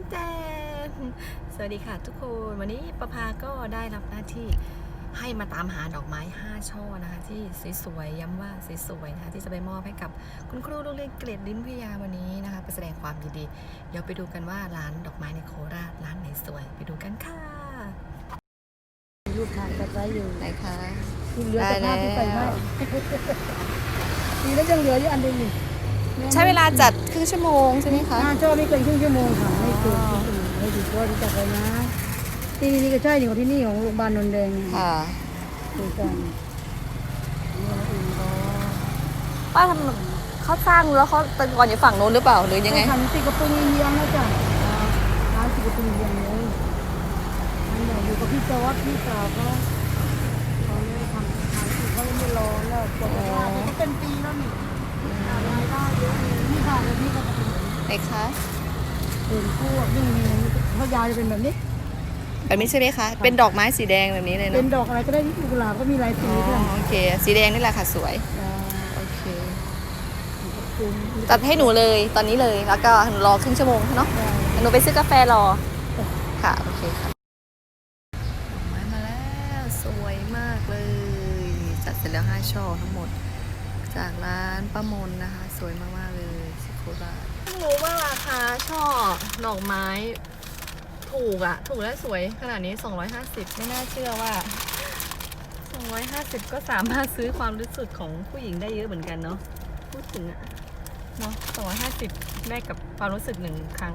นแจนสวัสดีค่ะทุกคน วันนี้ประภาก็ได้รับหน้าที่ให้มาตามหาดอกไม้ 5 ช่อนะคะ ที่สวยๆย้ำว่าสวยๆนะคะที่จะไปมอบให้กับคุณครูโรงเรียนเกรดลิ้นพิทยาวันนี้นะคะไปแสดงความยินดี เดี๋ยวไปดูกันว่าร้านดอกไม้ในโคราชร้านไหนสวยไปดูกันค่ะลูกถ่ายกันไว้อยู่ไหนคะที่เหลือแต่ได้ภาพที่ใส่แล้วให้ดีแล้วยังเหลืออยู่อันเดียวอยู่ ใช้เวลาจัดครึ่งชั่วโมงใช่ไหมคะงานช่อไม่เกินครึ่งชั่วโมงค่ะไม่เกินครึ่งชั่วโมงให้ดีก็รู้จักเลยนะที่นี่ก็ใช่นี่ของที่นี่ของโรงพยาบาลนนท์แดงเนี่ยค่ะดูกันเนี่ยเองก็ป้าทำเขาสร้างแล้วเขาแต่ก่อนอยู่ฝั่งโน้นหรือเปล่าหรือยังไงทำติดกระปุกเยียงแล้วจ้ะร้านติดกระปุกเยียงเลยอันใหญ่อยู่กับพี่จอร์ดพี่สาวเขาเขาเลยทำขายอยู่เขาไม่รอแล้วจบแล้วก็เป็นปีแล้วนี่ ไหนคะเป็นพวกนี่นี่เขายาวจะเป็นแบบนี้ แบบนี้ใช่ไหมคะ เป็นดอกไม้สีแดงแบบนี้เลยเป็เนาะนดอกอะไรก็ได้ที่กุหลาบก็มีหลายสีอ๋อด้วยโอเค สีแดงนี่แหละค่ะสวยอ่าโอเค เป็นตัดให้หนูเลยตอนนี้เลย แล้วก็หนูรอครึ่งชั่วโมงเนาะ หนูไปซื้อกาแฟรอ ค่ะ โอเคค่ะดอกไม้มาแล้วสวยมากเลย จัดเสร็จแล้ว5ช่อทั้งหมด จากร้านป้ามนนะคะ สวยมากๆเลยสิโคราชเพิ่ง รู้ว่าราคาช่อดอกไม้ ถูกอะถูกและสวยขนาดนี้ 250 ไม่น่าเชื่อว่า 250 ก็สามารถซื้อความรู้สึกของผู้หญิงได้เยอะเหมือนกันเนาะพูดถึงอะเนาะ250แลกกับความรู้สึกหนึ่งครั้ง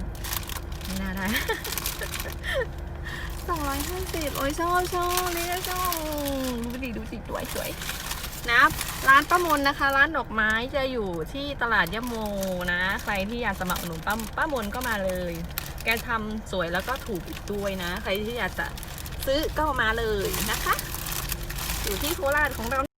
ไม่น่าได้สองร้อยห้าสิบโอ้ยชอบชอบนี่ก็ชอบดูดิดูสิสวยสวย นะร้านป้ามนนะคะ ร้านดอกไม้จะอยู่ที่ตลาดยะโมนะ ใครที่อยากสมัครหนุนป้าป้ามนก็มาเลย แกทำสวยแล้วก็ถูกอีกด้วยนะ ใครที่อยากจะซื้อก็มาเลยนะคะ อยู่ที่โคราชของเรา